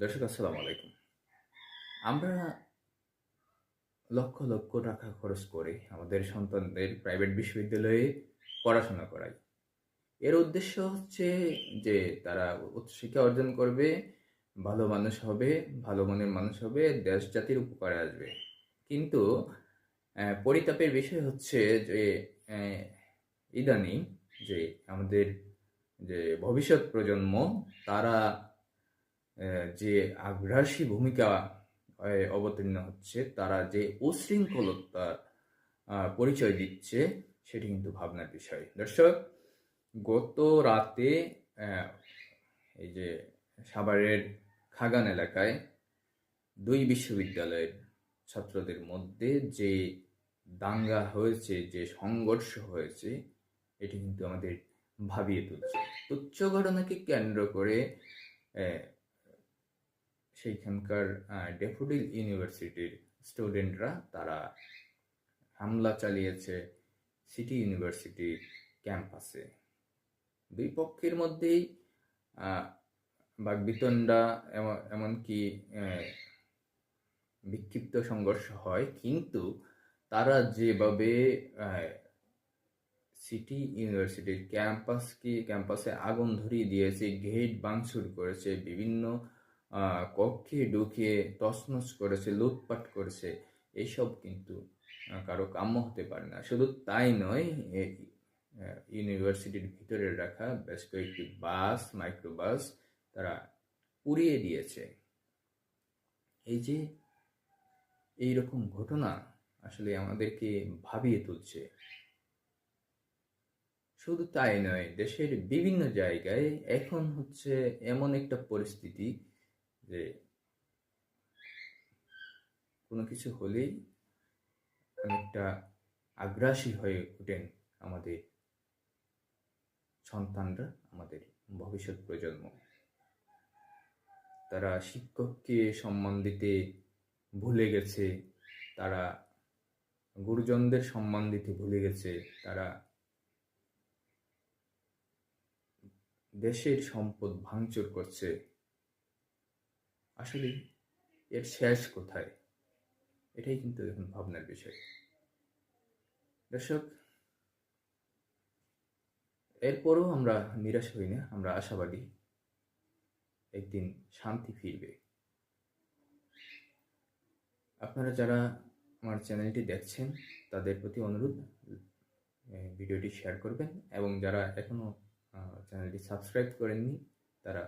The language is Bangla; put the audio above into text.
দর্শক, আসসালামু আলাইকুম। আমরা লক্ষ লক্ষ টাকা খরচ করে আমাদের সন্তানদের প্রাইভেট বিশ্ববিদ্যালয়ে পড়াশোনা করাই। এর উদ্দেশ্য হচ্ছে যে তারা উচ্চশিক্ষা অর্জন করবে, ভালো মানুষ হবে, ভালো মনের মানুষ হবে, দেশ জাতির উপকারে আসবে। কিন্তু পরিতাপের বিষয় হচ্ছে যে ইদানিং যে আমাদের যে ভবিষ্যৎ প্রজন্ম, তারা যে আগ্রাসী ভূমিকা অবতীর্ণ হচ্ছে, তারা যে উশৃঙ্খলতার পরিচয় দিচ্ছে, সেটি কিন্তু ভাবনার বিষয়। দর্শক, গত রাতে এই যে সাভারের খাগান এলাকায় দুই বিশ্ববিদ্যালয়ের ছাত্রদের মধ্যে যে দাঙ্গা হয়েছে, যে সংঘর্ষ হয়েছে, এটি কিন্তু আমাদের ভাবিয়ে তুলছে। তুচ্ছ ঘটনাকে কেন্দ্র করে সেইখানকার ডেফোডিল ইউনিভার্সিটির স্টুডেন্টরা তারা হামলা চালিয়েছে সিটি ইউনিভার্সিটির ক্যাম্পাসে। দুই পক্ষের মধ্যেই বাগবিতণ্ডা এমন- এমনকি বিক্ষিপ্ত সংঘর্ষ হয়, কিন্তু তারা যেভাবে সিটি ইউনিভার্সিটির ক্যাম্পাসকে, ক্যাম্পাসে আগুন ধরিয়ে দিয়েছে, গেট ভাঙচুর করেছে, বিভিন্ন কক্ষে ঢুকিয়ে তছনছ করেছে, লুটপাট করেছে এইসব কিন্তু কারও কাম্য হতে পারে না। শুধু তাই নয় ইউনিভার্সিটির ভিতরে রাখা বেশ কয়েকটি বাস, মাইক্রোবাস তারা পুড়িয়ে দিয়েছে। এই যে, এইরকম ঘটনা আসলে আমাদেরকে ভাবিয়ে তুলছে। শুধু তাই নয়, দেশের বিভিন্ন জায়গায় এখন হচ্ছে এমন একটা পরিস্থিতি যে কোনো কিছু হলেই অনেকটা আগ্রাসী হয়ে ওঠেন আমাদের সন্তানরা, আমাদের ভবিষ্যৎ প্রজন্ম। তারা শিক্ষককে সম্মান দিতে ভুলে গেছে, তারা গুরুজনদের সম্মান দিতে ভুলে গেছে, তারা দেশের সম্পদ ভাঙচুর করছে। আসলে এর শেষ কোথায়? এটাই কিন্তু এখন ভাবনার বিষয়। দর্শক, এরপরও আমরা নিরাশ হই না, আমরা আশাবাদী একদিন শান্তি ফিরবে। আপনারা যারা আমার চ্যানেলটি দেখছেন, তাদের প্রতি অনুরোধ ভিডিওটি শেয়ার করবেন এবং যারা এখনও চ্যানেলটি সাবস্ক্রাইব করেননি, তারা